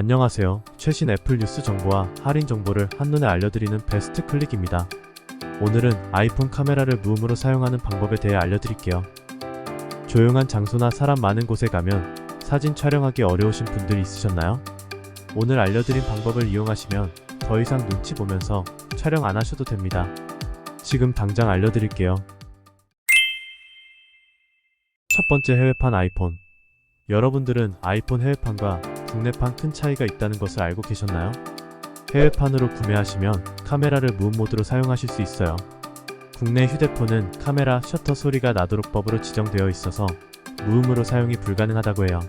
안녕하세요. 최신 애플 뉴스 정보와 할인 정보를 한눈에 알려드리는 베스트 클릭입니다. 오늘은 아이폰 카메라를 무음으로 사용하는 방법에 대해 알려드릴게요. 조용한 장소나 사람 많은 곳에 가면 사진 촬영하기 어려우신 분들이 있으셨나요? 오늘 알려드린 방법을 이용하시면 더 이상 눈치 보면서 촬영 안 하셔도 됩니다. 지금 당장 알려드릴게요. 첫 번째 해외판 아이폰. 여러분들은 아이폰 해외판과 국내판 큰 차이가 있다는 것을 알고 계셨나요? 해외판으로 구매하시면 카메라를 무음 모드로 사용하실 수 있어요. 국내 휴대폰은 카메라 셔터 소리가 나도록 법으로 지정되어 있어서 무음으로 사용이 불가능하다고 해요.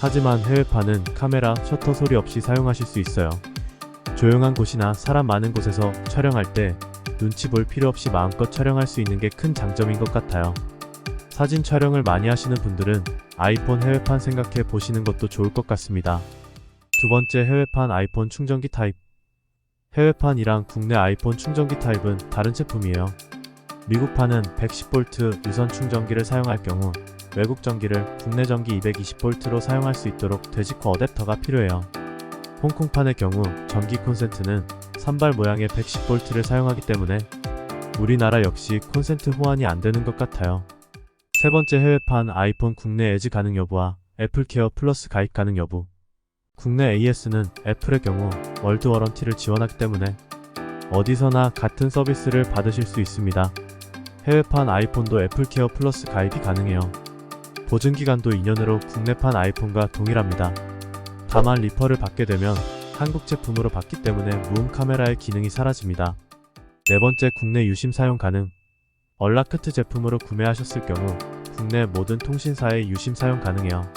하지만 해외판은 카메라 셔터 소리 없이 사용하실 수 있어요. 조용한 곳이나 사람 많은 곳에서 촬영할 때 눈치 볼 필요 없이 마음껏 촬영할 수 있는 게 큰 장점인 것 같아요. 사진 촬영을 많이 하시는 분들은 아이폰 해외판 생각해 보시는 것도 좋을 것 같습니다. 두 번째 해외판 아이폰 충전기 타입. 해외판이랑 국내 아이폰 충전기 타입은 다른 제품이에요. 미국판은 110V 유선 충전기를 사용할 경우 외국 전기를 국내 전기 220V로 사용할 수 있도록 되직코 어댑터가 필요해요. 홍콩판의 경우 전기 콘센트는 산발 모양의 110V를 사용하기 때문에 우리나라 역시 콘센트 호환이 안 되는 것 같아요. 세 번째 해외판 아이폰 국내 에지 가능 여부와 애플케어 플러스 가입 가능 여부. 국내 AS는 애플의 경우 월드 워런티를 지원하기 때문에 어디서나 같은 서비스를 받으실 수 있습니다. 해외판 아이폰도 애플케어 플러스 가입이 가능해요. 보증기간도 2년으로 국내판 아이폰과 동일합니다. 다만 리퍼를 받게 되면 한국 제품으로 받기 때문에 무음 카메라의 기능이 사라집니다. 네 번째 국내 유심 사용 가능. 얼라크트 제품으로 구매하셨을 경우 국내 모든 통신사의 유심 사용 가능해요.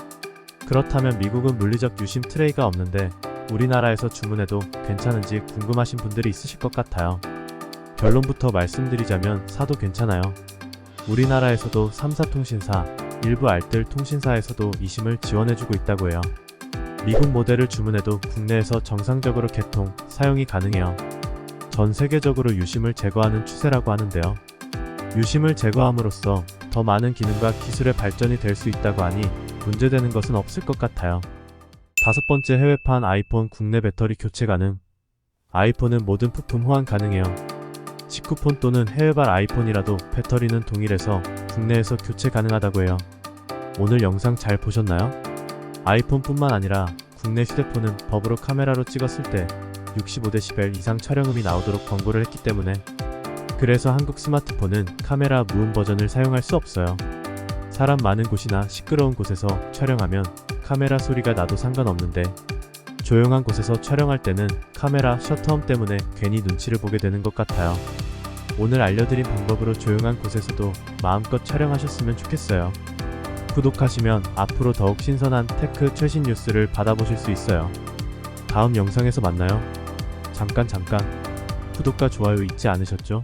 그렇다면 미국은 물리적 유심 트레이가 없는데 우리나라에서 주문해도 괜찮은지 궁금하신 분들이 있으실 것 같아요. 결론부터 말씀드리자면 사도 괜찮아요. 우리나라에서도 3사 통신사, 일부 알뜰 통신사에서도 이심을 지원해주고 있다고 해요. 미국 모델을 주문해도 국내에서 정상적으로 개통, 사용이 가능해요. 전 세계적으로 유심을 제거하는 추세라고 하는데요. 유심을 제거함으로써 더 많은 기능과 기술의 발전이 될 수 있다고 하니 문제되는 것은 없을 것 같아요. 다섯 번째 해외판 아이폰 국내 배터리 교체 가능. 아이폰은 모든 부품 호환 가능해요. 직구폰 또는 해외발 아이폰이라도 배터리는 동일해서 국내에서 교체 가능하다고 해요. 오늘 영상 잘 보셨나요? 아이폰뿐만 아니라 국내 휴대폰은 법으로 카메라로 찍었을 때 65dB 이상 촬영음이 나오도록 권고를 했기 때문에 그래서 한국 스마트폰은 카메라 무음 버전을 사용할 수 없어요. 사람 많은 곳이나 시끄러운 곳에서 촬영하면 카메라 소리가 나도 상관없는데 조용한 곳에서 촬영할 때는 카메라 셔터음 때문에 괜히 눈치를 보게 되는 것 같아요. 오늘 알려드린 방법으로 조용한 곳에서도 마음껏 촬영하셨으면 좋겠어요. 구독하시면 앞으로 더욱 신선한 테크 최신 뉴스를 받아보실 수 있어요. 다음 영상에서 만나요. 잠깐 잠깐 구독과 좋아요 잊지 않으셨죠?